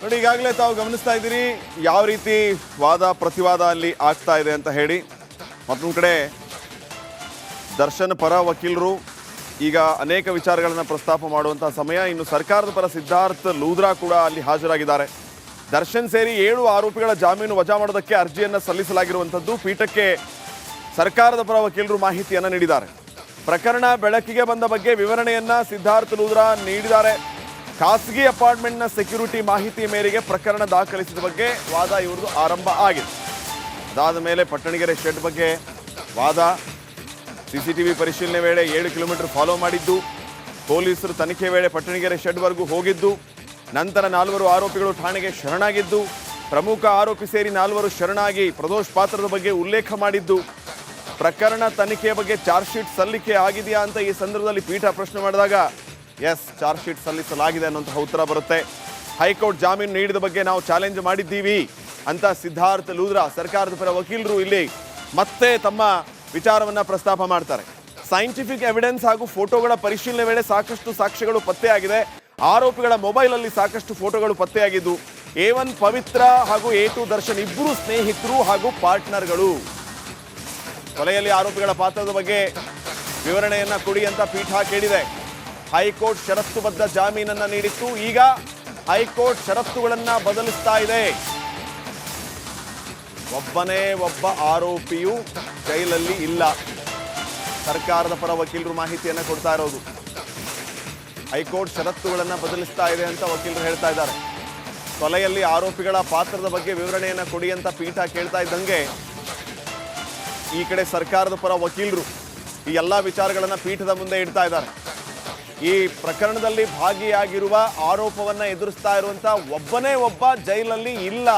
ನೋಡಿ, ಈಗಾಗಲೇ ತಾವು ಗಮನಿಸ್ತಾ ಇದ್ದೀರಿ, ಯಾವ ರೀತಿ ವಾದ ಪ್ರತಿವಾದ ಅಲ್ಲಿ ಆಗ್ತಾ ಇದೆ ಅಂತ ಹೇಳಿ. ಮತ್ತೊಂದು ಕಡೆ, ದರ್ಶನ್ ಪರ ವಕೀಲರು ಈಗ ಅನೇಕ ವಿಚಾರಗಳನ್ನು ಪ್ರಸ್ತಾಪ ಮಾಡುವಂಥ ಸಮಯ. ಇನ್ನು ಸರ್ಕಾರದ ಪರ ಸಿದ್ಧಾರ್ಥ್ ಲೂದ್ರಾ ಕೂಡ ಅಲ್ಲಿ ಹಾಜರಾಗಿದ್ದಾರೆ. ದರ್ಶನ್ ಸೇರಿ ಏಳು ಆರೋಪಿಗಳ ಜಾಮೀನು ವಜಾ ಮಾಡೋದಕ್ಕೆ ಅರ್ಜಿಯನ್ನು ಸಲ್ಲಿಸಲಾಗಿರುವಂಥದ್ದು ಪೀಠಕ್ಕೆ ಸರ್ಕಾರದ ಪರ ವಕೀಲರು ಮಾಹಿತಿಯನ್ನು ನೀಡಿದ್ದಾರೆ. ಪ್ರಕರಣ ಬೆಳಕಿಗೆ ಬಂದ ಬಗ್ಗೆ ವಿವರಣೆಯನ್ನು ಸಿದ್ಧಾರ್ಥ್ ಲೂದ್ರಾ ನೀಡಿದ್ದಾರೆ. ಖಾಸಗಿ ಅಪಾರ್ಟ್ಮೆಂಟ್ನ ಸೆಕ್ಯೂರಿಟಿ ಮಾಹಿತಿ ಮೇರೆಗೆ ಪ್ರಕರಣ ದಾಖಲಿಸಿದ ಬಗ್ಗೆ ವಾದ ಇವ್ರದ್ದು ಆರಂಭ ಆಗಿದೆ ಅದಾದ ಮೇಲೆ ಪಟ್ಟಣಗೆರೆ ಶೆಡ್ ಬಗ್ಗೆ ವಾದ. ಸಿಸಿಟಿವಿ ಪರಿಶೀಲನೆ ವೇಳೆ ಏಳು ಕಿಲೋಮೀಟರ್ ಫಾಲೋ ಮಾಡಿದ್ದು. ಪೊಲೀಸರು ತನಿಖೆ ವೇಳೆ ಪಟ್ಟಣಗೆರೆ ಶೆಡ್ವರೆಗೂ ಹೋಗಿದ್ದು. ನಂತರ ನಾಲ್ವರು ಆರೋಪಿಗಳು ಠಾಣೆಗೆ ಶರಣಾಗಿದ್ದು. ಪ್ರಮುಖ ಆರೋಪಿ ಸೇರಿ ನಾಲ್ವರು ಶರಣಾಗಿ ಪ್ರದೋಷ್ ಪಾತ್ರದ ಬಗ್ಗೆ ಉಲ್ಲೇಖ ಮಾಡಿದ್ದು. ಪ್ರಕರಣ ತನಿಖೆಯ ಬಗ್ಗೆ ಚಾರ್ಜ್ ಶೀಟ್ ಸಲ್ಲಿಕೆ ಆಗಿದೆಯಾ ಅಂತ ಈ ಸಂದರ್ಭದಲ್ಲಿ ಪೀಠ ಪ್ರಶ್ನೆ ಮಾಡಿದಾಗ ಎಸ್ ಚಾರ್ಜ್ ಶೀಟ್ ಸಲ್ಲಿಸಲಾಗಿದೆ ಅನ್ನುವಂತಹ ಉತ್ತರ ಬರುತ್ತೆ. ಹೈಕೋರ್ಟ್ ಜಾಮೀನು ನೀಡಿದ ಬಗ್ಗೆ ನಾವು ಚಾಲೆಂಜ್ ಮಾಡಿದ್ದೀವಿ ಅಂತ ಸಿದ್ಧಾರ್ಥ ಲೂದ್ರಾ, ಸರ್ಕಾರದ ಪರ ವಕೀಲರು ಇಲ್ಲಿ ಮತ್ತೆ ತಮ್ಮ ವಿಚಾರವನ್ನ ಪ್ರಸ್ತಾಪ ಮಾಡ್ತಾರೆ. ಸೈಂಟಿಫಿಕ್ ಎವಿಡೆನ್ಸ್ ಹಾಗೂ ಫೋಟೋಗಳ ಪರಿಶೀಲನೆ ವೇಳೆ ಸಾಕಷ್ಟು ಸಾಕ್ಷ್ಯಗಳು ಪತ್ತೆಯಾಗಿದೆ. ಆರೋಪಿಗಳ ಮೊಬೈಲಲ್ಲಿ ಸಾಕಷ್ಟು ಫೋಟೋಗಳು ಪತ್ತೆಯಾಗಿದ್ದು ಎ ಒನ್ ಪವಿತ್ರ ಹಾಗೂ ಎ ಟು ದರ್ಶನ್ ಇಬ್ಬರು ಸ್ನೇಹಿತರು ಹಾಗೂ ಪಾರ್ಟ್ನರ್ಗಳು ಕೊಲೆಯಲ್ಲಿ ಆರೋಪಿಗಳ ಪಾತ್ರದ ಬಗ್ಗೆ ವಿವರಣೆಯನ್ನ ಕೊಡಿ ಅಂತ ಪೀಠ ಕೇಳಿದೆ. ಹೈಕೋರ್ಟ್ ಷರತ್ತುಬದ್ಧ ಜಾಮೀನನ್ನ ನೀಡಿತ್ತು. ಈಗ ಹೈಕೋರ್ಟ್ ಷರತ್ತುಗಳನ್ನು ಬದಲಿಸ್ತಾ ಇದೆ. ಒಬ್ಬನೇ ಒಬ್ಬ ಆರೋಪಿಯು ಜೈಲಲ್ಲಿ ಇಲ್ಲ. ಸರ್ಕಾರದ ಪರ ವಕೀಲರು ಮಾಹಿತಿಯನ್ನು ಕೊಡ್ತಾ ಇರೋದು. ಹೈಕೋರ್ಟ್ ಷರತ್ತುಗಳನ್ನು ಬದಲಿಸ್ತಾ ಇದೆ ಅಂತ ವಕೀಲರು ಹೇಳ್ತಾ ಇದ್ದಾರೆ. ಕೊಲೆಯಲ್ಲಿ ಆರೋಪಿಗಳ ಪಾತ್ರದ ಬಗ್ಗೆ ವಿವರಣೆಯನ್ನು ಕೊಡಿ ಅಂತ ಪೀಠ ಕೇಳ್ತಾ ಇದ್ದಂಗೆ ಈ ಕಡೆ ಸರ್ಕಾರದ ಪರ ವಕೀಲರು ಈ ಎಲ್ಲ ವಿಚಾರಗಳನ್ನು ಪೀಠದ ಮುಂದೆ ಇಡ್ತಾ ಇದ್ದಾರೆ. ಈ ಪ್ರಕರಣದಲ್ಲಿ ಭಾಗಿಯಾಗಿರುವ ಆರೋಪವನ್ನ ಎದುರಿಸ್ತಾ ಇರುವಂತ ಒಬ್ಬನೇ ಒಬ್ಬ ಜೈಲಲ್ಲಿ ಇಲ್ಲ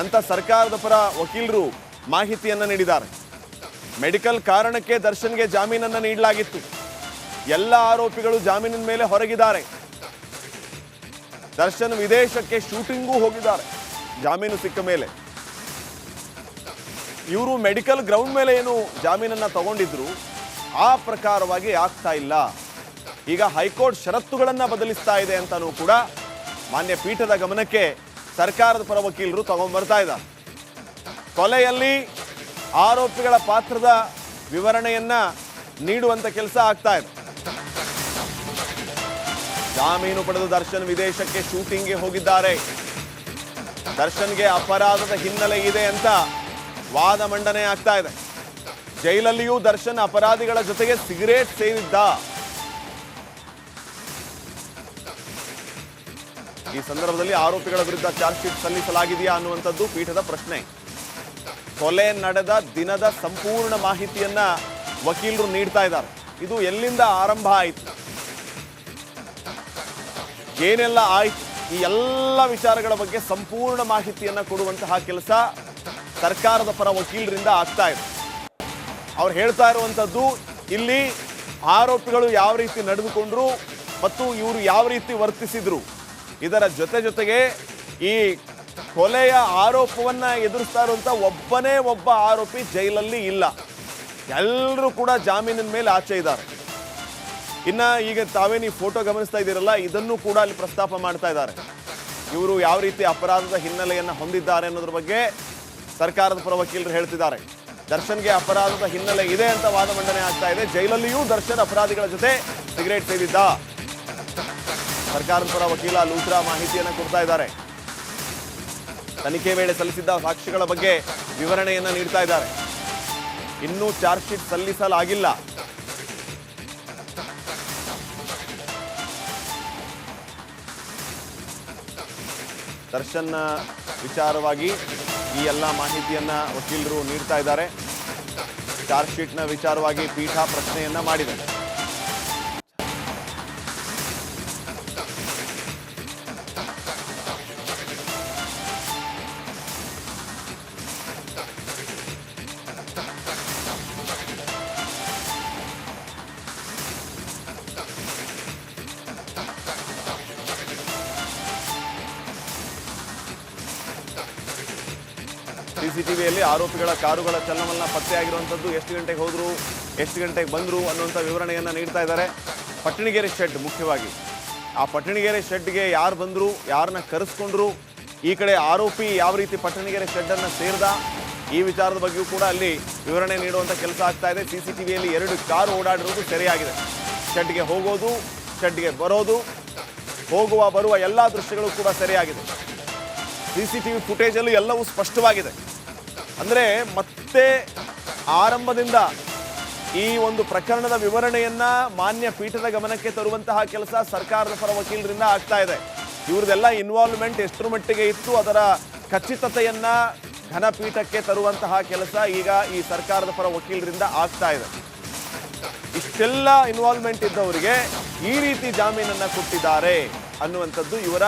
ಅಂತ ಸರ್ಕಾರದ ಪರ ವಕೀಲರು ಮಾಹಿತಿಯನ್ನು ನೀಡಿದ್ದಾರೆ. ಮೆಡಿಕಲ್ ಕಾರಣಕ್ಕೆ ದರ್ಶನ್ಗೆ ಜಾಮೀನನ್ನ ನೀಡಲಾಗಿತ್ತು. ಎಲ್ಲ ಆರೋಪಿಗಳು ಜಾಮೀನಿನ ಮೇಲೆ ಹೊರಗಿದ್ದಾರೆ. ದರ್ಶನ್ ವಿದೇಶಕ್ಕೆ ಶೂಟಿಂಗೂ ಹೋಗಿದ್ದಾರೆ, ಜಾಮೀನು ಸಿಕ್ಕ ಮೇಲೆ. ಇವರು ಮೆಡಿಕಲ್ ಗ್ರೌಂಡ್ ಮೇಲೆ ಏನು ಜಾಮೀನನ್ನ ತಗೊಂಡಿದ್ರು, ಆ ಪ್ರಕಾರವಾಗಿ ಆಗ್ತಾ ಇಲ್ಲ. ಈಗ ಹೈಕೋರ್ಟ್ ಷರತ್ತುಗಳನ್ನು ಬದಲಿಸ್ತಾ ಇದೆ ಅಂತಾನೂ ಕೂಡ ಮಾನ್ಯ ಪೀಠದ ಗಮನಕ್ಕೆ ಸರ್ಕಾರದ ಪರ ವಕೀಲರು ತಗೊಂಡ್ಬರ್ತಾ ಇದ್ದಾರೆ. ಕೊಲೆಯಲ್ಲಿ ಆರೋಪಿಗಳ ಪಾತ್ರದ ವಿವರಣೆಯನ್ನ ನೀಡುವಂತ ಕೆಲಸ ಆಗ್ತಾ ಇದೆ. ಜಾಮೀನು ಪಡೆದ ದರ್ಶನ್ ವಿದೇಶಕ್ಕೆ ಶೂಟಿಂಗ್ಗೆ ಹೋಗಿದ್ದಾರೆ. ದರ್ಶನ್ಗೆ ಅಪರಾಧದ ಹಿನ್ನೆಲೆ ಇದೆ ಅಂತ ವಾದ ಮಂಡನೆ ಆಗ್ತಾ ಇದೆ. ಜೈಲಲ್ಲಿಯೂ ದರ್ಶನ್ ಅಪರಾಧಿಗಳ ಜೊತೆಗೆ ಸಿಗರೇಟ್ ಸೇದಿದ್ದ ಈ ಸಂದರ್ಭದಲ್ಲಿ ಆರೋಪಿಗಳ ವಿರುದ್ಧ ಚಾರ್ಜ್ ಶೀಟ್ ಸಲ್ಲಿಸಲಾಗಿದೆಯಾ ಅನ್ನುವಂಥದ್ದು ಪೀಠದ ಪ್ರಶ್ನೆ. ಕೊಲೆ ನಡೆದ ದಿನದ ಸಂಪೂರ್ಣ ಮಾಹಿತಿಯನ್ನ ವಕೀಲರು ನೀಡ್ತಾ ಇದ್ದಾರೆ. ಇದು ಎಲ್ಲಿಂದ ಆರಂಭ ಆಯಿತು? ಏನೆಲ್ಲ ಆಯ್ತು? ಈ ಎಲ್ಲ ವಿಚಾರಗಳ ಬಗ್ಗೆ ಸಂಪೂರ್ಣ ಮಾಹಿತಿಯನ್ನ ಕೊಡುವಂತಹ ಕೆಲಸ ಸರ್ಕಾರದ ಪರ ವಕೀಲರಿಂದ ಆಗ್ತಾ ಇದೆ. ಅವ್ರು ಹೇಳ್ತಾ ಇರುವಂಥದ್ದು, ಇಲ್ಲಿ ಆರೋಪಿಗಳು ಯಾವ ರೀತಿ ನಡೆದುಕೊಂಡ್ರು ಮತ್ತು ಇವರು ಯಾವ ರೀತಿ ವರ್ತಿಸಿದ್ರು? ಇದರ ಜೊತೆ ಜೊತೆಗೆ ಈ ಕೊಲೆಯ ಆರೋಪವನ್ನ ಎದುರಿಸ್ತಾ ಇರುವಂತ ಒಬ್ಬನೇ ಒಬ್ಬ ಆರೋಪಿ ಜೈಲಲ್ಲಿ ಇಲ್ಲ. ಎಲ್ಲರೂ ಕೂಡ ಜಾಮೀನಿನ ಮೇಲೆ ಆಚೆ ಇದ್ದಾರೆ. ಇನ್ನ ಈಗ ತಾವೇ ನೀವು ಫೋಟೋ ಗಮನಿಸ್ತಾ ಇದ್ದೀರಲ್ಲ, ಇದನ್ನು ಕೂಡ ಅಲ್ಲಿ ಪ್ರಸ್ತಾಪ ಮಾಡ್ತಾ ಇದ್ದಾರೆ. ಇವರು ಯಾವ ರೀತಿ ಅಪರಾಧದ ಹಿನ್ನೆಲೆಯನ್ನು ಹೊಂದಿದ್ದಾರೆ ಅನ್ನೋದ್ರ ಬಗ್ಗೆ ಸರ್ಕಾರದ ಪರ ವಕೀಲರು ಹೇಳ್ತಿದ್ದಾರೆ. ದರ್ಶನ್ಗೆ ಅಪರಾಧದ ಹಿನ್ನೆಲೆ ಇದೆ ಅಂತ ವಾದ ಮಂಡನೆ ಆಗ್ತಾ ಇದೆ. ಜೈಲಲ್ಲಿಯೂ ದರ್ಶನ್ ಅಪರಾಧಿಗಳ ಜೊತೆ ಸಿಗರೇಟ್ ಸೇದಿದ್ದ ಸರ್ಕಾರದ ಪರ ವಕೀಲ ಲೂತ್ರಾ ಮಾಹಿತಿಯನ್ನು ಕೊಡ್ತಾ ಇದ್ದಾರೆ. ತನಿಖೆ ವೇಳೆ ಸಲ್ಲಿಸಿದ್ದ ಸಾಕ್ಷಿಗಳ ಬಗ್ಗೆ ವಿವರಣೆಯನ್ನು ನೀಡ್ತಾ ಇದ್ದಾರೆ. ಇನ್ನೂ ಚಾರ್ಜ್ ಶೀಟ್ ಸಲ್ಲಿಸಲಾಗಿಲ್ಲ. ದರ್ಶನ್ ವಿಚಾರವಾಗಿ ಈ ಎಲ್ಲ ಮಾಹಿತಿಯನ್ನ ವಕೀಲರು ನೀಡ್ತಾ ಇದ್ದಾರೆ. ಚಾರ್ಜ್ ಶೀಟ್ನ ವಿಚಾರವಾಗಿ ಪೀಠ ಪ್ರಶ್ನೆಯನ್ನ ಮಾಡಿದೆ. ಸಿಸಿಟಿವಿಯಲ್ಲಿ ಆರೋಪಿಗಳ ಕಾರುಗಳ ಚಲನವನ್ನ ಪತ್ತೆಯಾಗಿರುವಂಥದ್ದು. ಎಷ್ಟು ಗಂಟೆಗೆ ಹೋದ್ರು, ಎಷ್ಟು ಗಂಟೆಗೆ ಬಂದರು ಅನ್ನುವಂಥ ವಿವರಣೆಯನ್ನು ನೀಡ್ತಾ ಇದ್ದಾರೆ. ಪಟ್ಟಣಗೆರೆ ಶೆಡ್ ಮುಖ್ಯವಾಗಿ. ಆ ಪಟ್ಟಣಗೆರೆ ಶೆಡ್ಗೆ ಯಾರು ಬಂದರು ಯಾರನ್ನ ಕರೆಸ್ಕೊಂಡ್ರು, ಈ ಕಡೆ ಆರೋಪಿ ಯಾವ ರೀತಿ ಪಟ್ಟಣಗೆರೆ ಶೆಡ್ಡನ್ನು ಸೇರಿದ, ಈ ವಿಚಾರದ ಬಗ್ಗೆಯೂ ಕೂಡ ಅಲ್ಲಿ ವಿವರಣೆ ನೀಡುವಂಥ ಕೆಲಸ ಆಗ್ತಾ ಇದೆ. ಸಿ ಸಿ ಟಿ ಎರಡು ಕಾರು ಓಡಾಡಿರುವುದು ಸರಿಯಾಗಿದೆ. ಶೆಡ್ಗೆ ಹೋಗೋದು ಶೆಡ್ಗೆ ಬರೋದು, ಹೋಗುವ, ಬರುವ ಎಲ್ಲ ದೃಶ್ಯಗಳು ಕೂಡ ಸೆರೆಯಾಗಿದೆ. ಸಿ ಸಿ ಟಿ ವಿ ಫುಟೇಜಲ್ಲೂ ಎಲ್ಲವೂ ಸ್ಪಷ್ಟವಾಗಿದೆ. ಅಂದರೆ ಮತ್ತೆ ಆರಂಭದಿಂದ ಈ ಒಂದು ಪ್ರಕರಣದ ವಿವರಣೆಯನ್ನ ಮಾನ್ಯ ಪೀಠದ ಗಮನಕ್ಕೆ ತರುವಂತಹ ಕೆಲಸ ಸರ್ಕಾರದ ಪರ ವಕೀಲರಿಂದ ಆಗ್ತಾ ಇದೆ. ಇವ್ರದೆಲ್ಲ ಇನ್ವಾಲ್ವ್ಮೆಂಟ್ ಎಷ್ಟರ ಮಟ್ಟಿಗೆ ಇತ್ತು, ಅದರ ಖಚಿತತೆಯನ್ನ ಘನಪೀಠಕ್ಕೆ ತರುವಂತಹ ಕೆಲಸ ಈಗ ಈ ಸರ್ಕಾರದ ಪರ ವಕೀಲರಿಂದ ಆಗ್ತಾ ಇದೆ. ಇಷ್ಟೆಲ್ಲ ಇನ್ವಾಲ್ವ್ಮೆಂಟ್ ಇದ್ದವರಿಗೆ ಈ ರೀತಿ ಜಾಮೀನನ್ನು ಕೊಟ್ಟಿದ್ದಾರೆ ಅನ್ನುವಂಥದ್ದು ಇವರ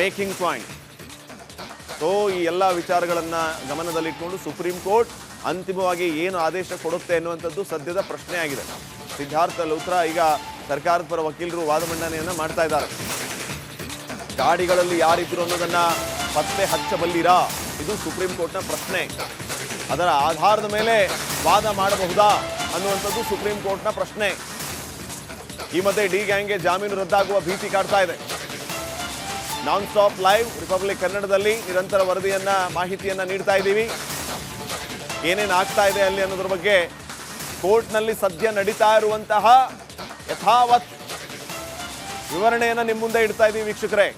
ಮೇಕಿಂಗ್ ಪಾಯಿಂಟ್. ಸೊ, ಈ ಎಲ್ಲ ವಿಚಾರಗಳನ್ನ ಗಮನದಲ್ಲಿಟ್ಟುಕೊಂಡು ಸುಪ್ರೀಂ ಕೋರ್ಟ್ ಅಂತಿಮವಾಗಿ ಏನು ಆದೇಶ ಕೊಡುತ್ತೆ ಅನ್ನುವಂಥದ್ದು ಸದ್ಯದ ಪ್ರಶ್ನೆ ಆಗಿದೆ ಸಿದ್ಧಾರ್ಥ ಲೋತ್ರ ಈಗ ಸರ್ಕಾರದ ಪರ ವಕೀಲರು ವಾದ ಮಂಡನೆಯನ್ನು ಮಾಡ್ತಾ ಇದ್ದಾರೆ. ಗಾಡಿಗಳಲ್ಲಿ ಯಾರಿದ್ರು ಅನ್ನೋದನ್ನ ಪತ್ತೆ ಹಚ್ಚಬಲ್ಲಿರಾ? ಇದು ಸುಪ್ರೀಂ ಕೋರ್ಟ್ನ ಪ್ರಶ್ನೆ. ಅದರ ಆಧಾರದ ಮೇಲೆ ವಾದ ಮಾಡಬಹುದಾ ಅನ್ನುವಂಥದ್ದು ಸುಪ್ರೀಂ ಕೋರ್ಟ್ನ ಪ್ರಶ್ನೆ. ಈ ಮಧ್ಯೆ ಡಿ ಗ್ಯಾಂಗ್ಗೆ ಜಾಮೀನು ರದ್ದಾಗುವ ಭೀತಿ ಕಾಡ್ತಾ ಇದೆ. ನಾನ್ ಸ್ಟಾಪ್ ಲೈವ್, ರಿಪಬ್ಲಿಕ್ ಕನ್ನಡದಲ್ಲಿ ನಿರಂತರ ವರದಿಯನ್ನ, ಮಾಹಿತಿಯನ್ನ ನೀಡ್ತಾ ಇದ್ದೀವಿ. ಏನೇನು ಆಗ್ತಾ ಇದೆ ಅಲ್ಲಿ ಅನ್ನೋದ್ರ ಬಗ್ಗೆ ಕೋರ್ಟ್ನಲ್ಲಿ ಸದ್ಯ ನಡೀತಾ ಇರುವಂತಹ ಯಥಾವತ್ ವಿವರಣೆಯನ್ನು ನಿಮ್ಮ ಮುಂದೆ ಇಡ್ತಾ ಇದ್ದೀವಿ ವೀಕ್ಷಕರೇ.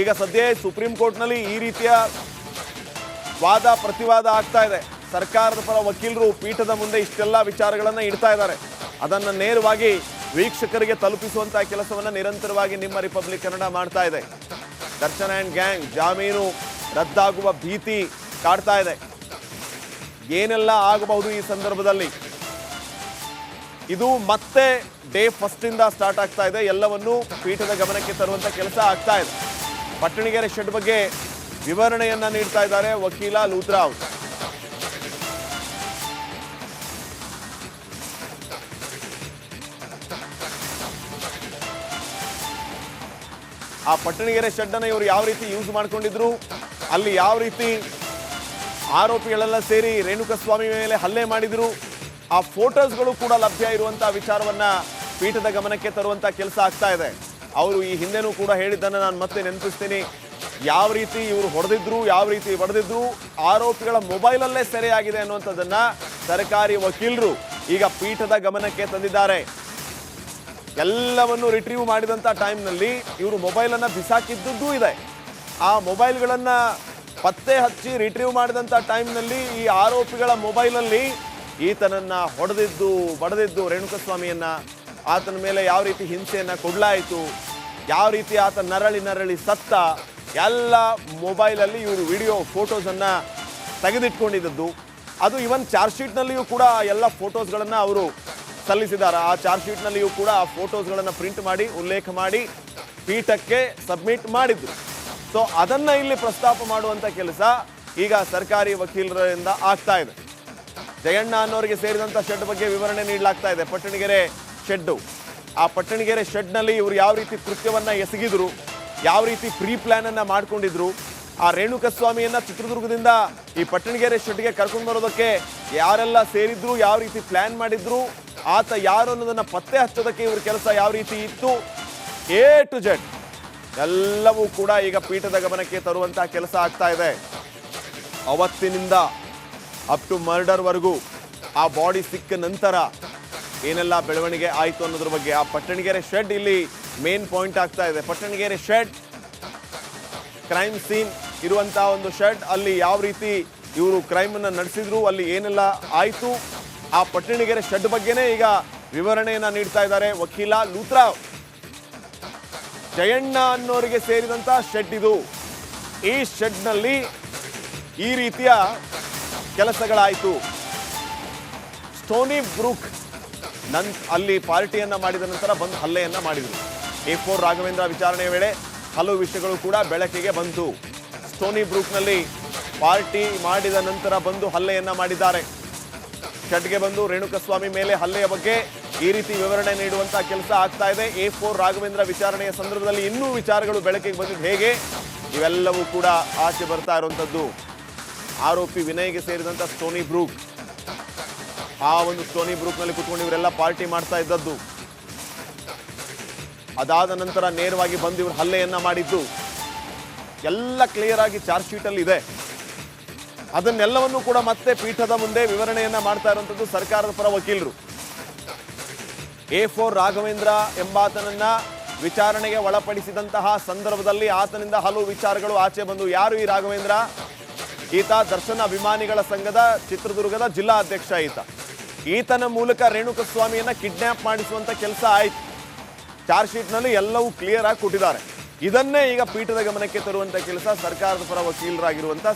ಈಗ ಸದ್ಯ ಸುಪ್ರೀಂ ಕೋರ್ಟ್ನಲ್ಲಿ ಈ ರೀತಿಯ ವಾದ, ಪ್ರತಿವಾದ ಆಗ್ತಾ ಇದೆ. ಸರ್ಕಾರದ ಪರ ವಕೀಲರು ಪೀಠದ ಮುಂದೆ ಇಷ್ಟೆಲ್ಲ ವಿಚಾರಗಳನ್ನು ಇಡ್ತಾ ಇದ್ದಾರೆ. ಅದನ್ನ ನೇರವಾಗಿ ವೀಕ್ಷಕರಿಗೆ ತಲುಪಿಸುವಂತಹ ಕೆಲಸವನ್ನು ನಿರಂತರವಾಗಿ ನಿಮ್ಮ ರಿಪಬ್ಲಿಕ್ ಕನ್ನಡ ಮಾಡ್ತಾ ಇದೆ. ದರ್ಶನ್ ಆ್ಯಂಡ್ ಗ್ಯಾಂಗ್, ಜಾಮೀನು ರದ್ದಾಗುವ ಭೀತಿ ಕಾಡ್ತಾ ಇದೆ. ಏನೆಲ್ಲ ಆಗಬಹುದು ಈ ಸಂದರ್ಭದಲ್ಲಿ? ಇದು ಮತ್ತೆ ಡೇ ಫಸ್ಟ್ ಇಂದ ಸ್ಟಾರ್ಟ್ ಆಗ್ತಾ ಇದೆ. ಎಲ್ಲವನ್ನು ಪೀಠದ ಗಮನಕ್ಕೆ ತರುವಂತ ಕೆಲಸ ಆಗ್ತಾ ಇದೆ. ಪಟ್ಟಣಿಗೆರೆ ಶೆಡ್ ಬಗ್ಗೆ ವಿವರಣೆಯನ್ನು ನೀಡ್ತಾ ಇದ್ದಾರೆ ವಕೀಲ ಲೂತ್ರಾವ್. ಆ ಪಟ್ಟಣಿಗೆರೆ ಶೆಡ್ ಅನ್ನ ಇವರು ಯಾವ ರೀತಿ ಯೂಸ್ ಮಾಡ್ಕೊಂಡಿದ್ರು, ಅಲ್ಲಿ ಯಾವ ರೀತಿ ಆರೋಪಿಗಳೆಲ್ಲ ಸೇರಿ ರೇಣುಕಸ್ವಾಮಿ ಮೇಲೆ ಹಲ್ಲೆ ಮಾಡಿದ್ರು, ಆ ಫೋಟೋಸ್ಗಳು ಕೂಡ ಲಭ್ಯ ಇರುವಂತಹ ವಿಚಾರವನ್ನ ಪೀಠದ ಗಮನಕ್ಕೆ ತರುವಂತ ಕೆಲಸ ಆಗ್ತಾ ಇದೆ. ಅವರು ಈ ಹಿಂದೆನೂ ಕೂಡ ಹೇಳಿದ್ದನ್ನು ನಾನು ಮತ್ತೆ ನೆನಪಿಸ್ತೀನಿ. ಯಾವ ರೀತಿ ಇವರು ಹೊಡೆದಿದ್ರು, ಯಾವ ರೀತಿ ಹೊಡೆದಿದ್ರು ಆರೋಪಿಗಳ ಮೊಬೈಲಲ್ಲೇ ಸೆರೆಯಾಗಿದೆ ಅನ್ನುವಂಥದ್ದನ್ನು ಸರ್ಕಾರಿ ವಕೀಲರು ಈಗ ಪೀಠದ ಗಮನಕ್ಕೆ ತಂದಿದ್ದಾರೆ. ಎಲ್ಲವನ್ನು ರಿಟ್ರೀವ್ ಮಾಡಿದಂಥ ಟೈಮ್ನಲ್ಲಿ ಇವರು ಮೊಬೈಲನ್ನು ಬಿಸಾಕಿದ್ದದ್ದೂ ಇದೆ. ಆ ಮೊಬೈಲ್ಗಳನ್ನು ಪತ್ತೆ ಹಚ್ಚಿ ರಿಟ್ರೀವ್ ಮಾಡಿದಂಥ ಟೈಮ್ನಲ್ಲಿ ಈ ಆರೋಪಿಗಳ ಮೊಬೈಲಲ್ಲಿ ಈತನನ್ನು ಹೊಡೆದಿದ್ದು, ಬಡದಿದ್ದು ರೇಣುಕಸ್ವಾಮಿಯನ್ನು. ಆತನ ಮೇಲೆ ಯಾವ ರೀತಿ ಹಿಂಸೆಯನ್ನು ಕೊಡಲಾಯಿತು, ಯಾವ ರೀತಿ ಆತ ನರಳಿ ನರಳಿ ಸತ್ತ, ಎಲ್ಲ ಮೊಬೈಲಲ್ಲಿ ಇವರು ವಿಡಿಯೋ ಫೋಟೋಸನ್ನು ತೆಗೆದಿಟ್ಕೊಂಡಿದ್ದದ್ದು. ಅದು ಇವನ್ ಚಾರ್ಜ್ ಶೀಟ್ನಲ್ಲಿಯೂ ಕೂಡ ಎಲ್ಲ ಫೋಟೋಸ್ಗಳನ್ನು ಅವರು ಸಲ್ಲಿಸಿದ್ದಾರೆ. ಆ ಚಾರ್ಜ್ ಶೀಟ್ನಲ್ಲಿಯೂ ಕೂಡ ಆ ಫೋಟೋಸ್ಗಳನ್ನು ಪ್ರಿಂಟ್ ಮಾಡಿ, ಉಲ್ಲೇಖ ಮಾಡಿ, ಪೀಠಕ್ಕೆ ಸಬ್ಮಿಟ್ ಮಾಡಿದ್ರು. ಸೊ ಅದನ್ನ ಇಲ್ಲಿ ಪ್ರಸ್ತಾಪ ಮಾಡುವಂಥ ಕೆಲಸ ಈಗ ಸರ್ಕಾರಿ ವಕೀಲರಿಂದ ಆಗ್ತಾ ಇದೆ. ಜಯಣ್ಣ ಅನ್ನೋರಿಗೆ ಸೇರಿದಂತ ಶೆಡ್ ಬಗ್ಗೆ ವಿವರಣೆ ನೀಡಲಾಗ್ತಾ ಇದೆ. ಪಟ್ಟಣಗೆರೆ ಶೆಡ್ಡು. ಆ ಪಟ್ಟಣಗೆರೆ ಶೆಡ್ನಲ್ಲಿ ಇವರು ಯಾವ ರೀತಿ ಕೃತ್ಯವನ್ನ ಎಸಗಿದ್ರು, ಯಾವ ರೀತಿ ಪ್ರೀ ಪ್ಲ್ಯಾನನ್ನು ಮಾಡಿಕೊಂಡಿದ್ರು, ಆ ರೇಣುಕಸ್ವಾಮಿಯನ್ನ ಚಿತ್ರದುರ್ಗದಿಂದ ಈ ಪಟ್ಟಣಗೆರೆ ಶೆಡ್ಗೆ ಕರ್ಕೊಂಡು ಬರೋದಕ್ಕೆ ಯಾರೆಲ್ಲ ಸೇರಿದ್ರು, ಯಾವ ರೀತಿ ಪ್ಲಾನ್ ಮಾಡಿದ್ರು ಆತ ಯಾರು ಅನ್ನೋದನ್ನ ಪತ್ತೆ ಹಚ್ಚೋದಕ್ಕೆ ಇವ್ರ ಕೆಲಸ ಯಾವ ರೀತಿ ಇತ್ತು? ಎ ಟು ಜೆಡ್ ಎಲ್ಲವೂ ಕೂಡ ಈಗ ಪೀಠದ ಗಮನಕ್ಕೆ ತರುವಂತಹ ಕೆಲಸ ಆಗ್ತಾ ಇದೆ. ಅವತ್ತಿನಿಂದ ಅಪ್ ಟು ಮರ್ಡರ್ವರೆಗೂ ಆ ಬಾಡಿ ಸಿಕ್ಕ ನಂತರ ಏನೆಲ್ಲ ಬೆಳವಣಿಗೆ ಆಯಿತು ಅನ್ನೋದ್ರ ಬಗ್ಗೆ ಆ ಪಟ್ಟಣಗೆರೆ ಶೆಡ್ ಇಲ್ಲಿ ಮೇನ್ ಪಾಯಿಂಟ್ ಆಗ್ತಾ ಇದೆ. ಪಟ್ಟಣಗೆರೆ ಶೆಡ್ ಕ್ರೈಮ್ ಸೀನ್ ಇರುವಂತಹ ಒಂದು ಶೆಡ್ ಅಲ್ಲಿ ಯಾವ ರೀತಿ ಇವರು ಕ್ರೈಮ್ ಅನ್ನು ನಡೆಸಿದ್ರು, ಅಲ್ಲಿ ಏನೆಲ್ಲ ಆಯಿತು? ಆ ಪಟ್ಟಣಿಗೆರೆ ಶೆಡ್ ಬಗ್ಗೆನೇ ಈಗ ವಿವರಣೆಯನ್ನ ನೀಡ್ತಾ ಇದ್ದಾರೆ ವಕೀಲ ಲೂತ್ರಾವ್. ಜಯಣ್ಣ ಅನ್ನೋರಿಗೆ ಸೇರಿದಂತ ಶೆಡ್ ಇದು. ಈ ಶೆಡ್ನಲ್ಲಿ ಈ ರೀತಿಯ ಕೆಲಸಗಳಾಯಿತು. ಸ್ಟೋನಿ ಬ್ರೂಕ್ ನನ್ ಅಲ್ಲಿ ಪಾರ್ಟಿಯನ್ನ ಮಾಡಿದ ನಂತರ ಬಂದು ಹಲ್ಲೆಯನ್ನ ಮಾಡಿದರು. ಎ ಫೋರ್ ರಾಘವೇಂದ್ರ ವಿಚಾರಣೆಯ ವೇಳೆ ಹಲವು ವಿಷಯಗಳು ಕೂಡ ಬೆಳಕಿಗೆ ಬಂತು. ಸ್ಟೋನಿ ಬ್ರೂಕ್ನಲ್ಲಿ ಪಾರ್ಟಿ ಮಾಡಿದ ನಂತರ ಬಂದು ಹಲ್ಲೆಯನ್ನ ಮಾಡಿದ್ದಾರೆ. ಶೆಡ್ಗೆ ಬಂದು ರೇಣುಕಸ್ವಾಮಿ ಮೇಲೆ ಹಲ್ಲೆಯ ಬಗ್ಗೆ ಈ ರೀತಿ ವಿವರಣೆ ನೀಡುವಂತಹ ಕೆಲಸ ಆಗ್ತಾ ಇದೆ. ಎ ಫೋರ್ ರಾಘವೇಂದ್ರ ವಿಚಾರಣೆಯ ಸಂದರ್ಭದಲ್ಲಿ ಇನ್ನೂ ವಿಚಾರಗಳು ಬೆಳಕಿಗೆ ಬಂದಿದ್ದು ಹೇಗೆ? ಇವೆಲ್ಲವೂ ಕೂಡ ಆಚೆ ಬರ್ತಾ ಇರುವಂಥದ್ದು. ಆರೋಪಿ ವಿನಯ್ಗೆ ಸೇರಿದಂಥ ಸ್ಟೋನಿ ಬ್ರೂಕ್ ಆ ಒಂದು ಸ್ಟೋನಿ ಬ್ರೂಕ್ನಲ್ಲಿ ಕುತ್ಕೊಂಡು ಇವರೆಲ್ಲ ಪಾರ್ಟಿ ಮಾಡ್ತಾ ಇದ್ದದ್ದು. ಅದಾದ ನಂತರ ನೇರವಾಗಿ ಬಂದು ಇವರು ಹಲ್ಲೆಯನ್ನ ಮಾಡಿದ್ದು. ಎಲ್ಲ ಕ್ಲಿಯರ್ ಆಗಿ ಚಾರ್ಜ್ ಶೀಟಲ್ಲಿ ಇದೆ. ಅದನ್ನೆಲ್ಲವನ್ನು ಕೂಡ ಮತ್ತೆ ಪೀಠದ ಮುಂದೆ ವಿವರಣೆಯನ್ನ ಮಾಡ್ತಾ ಇರುವಂತದ್ದು ಸರ್ಕಾರದ ಪರ ವಕೀಲರು. ಎ ಫೋರ್ ರಾಘವೇಂದ್ರ ಎಂಬಾತನನ್ನ ವಿಚಾರಣೆಗೆ ಒಳಪಡಿಸಿದಂತಹ ಸಂದರ್ಭದಲ್ಲಿ ಆತನಿಂದ ಹಲವು ವಿಚಾರಗಳು ಆಚೆ ಬಂದು, ಯಾರು ಈ ರಾಘವೇಂದ್ರ? ಈತ ದರ್ಶನ ಅಭಿಮಾನಿಗಳ ಸಂಘದ ಚಿತ್ರದುರ್ಗದ ಜಿಲ್ಲಾ ಅಧ್ಯಕ್ಷ ಈತ. ಈತನ ಮೂಲಕ ರೇಣುಕಸ್ವಾಮಿಯನ್ನ ಕಿಡ್ನ್ಯಾಪ್ ಮಾಡಿಸುವಂತ ಕೆಲಸ ಆಯಿತು. ಚಾರ್ಜ್ ಶೀಟ್ನಲ್ಲಿ ಎಲ್ಲವೂ ಕ್ಲಿಯರ್ ಆಗಿ ಕೊಟ್ಟಿದ್ದಾರೆ. ಇದನ್ನೇ ಈಗ ಪೀಠದ ಗಮನಕ್ಕೆ ತರುವಂತ ಕೆಲಸ ಸರ್ಕಾರದ ಪರ ವಕೀಲರಾಗಿರುವಂತಹ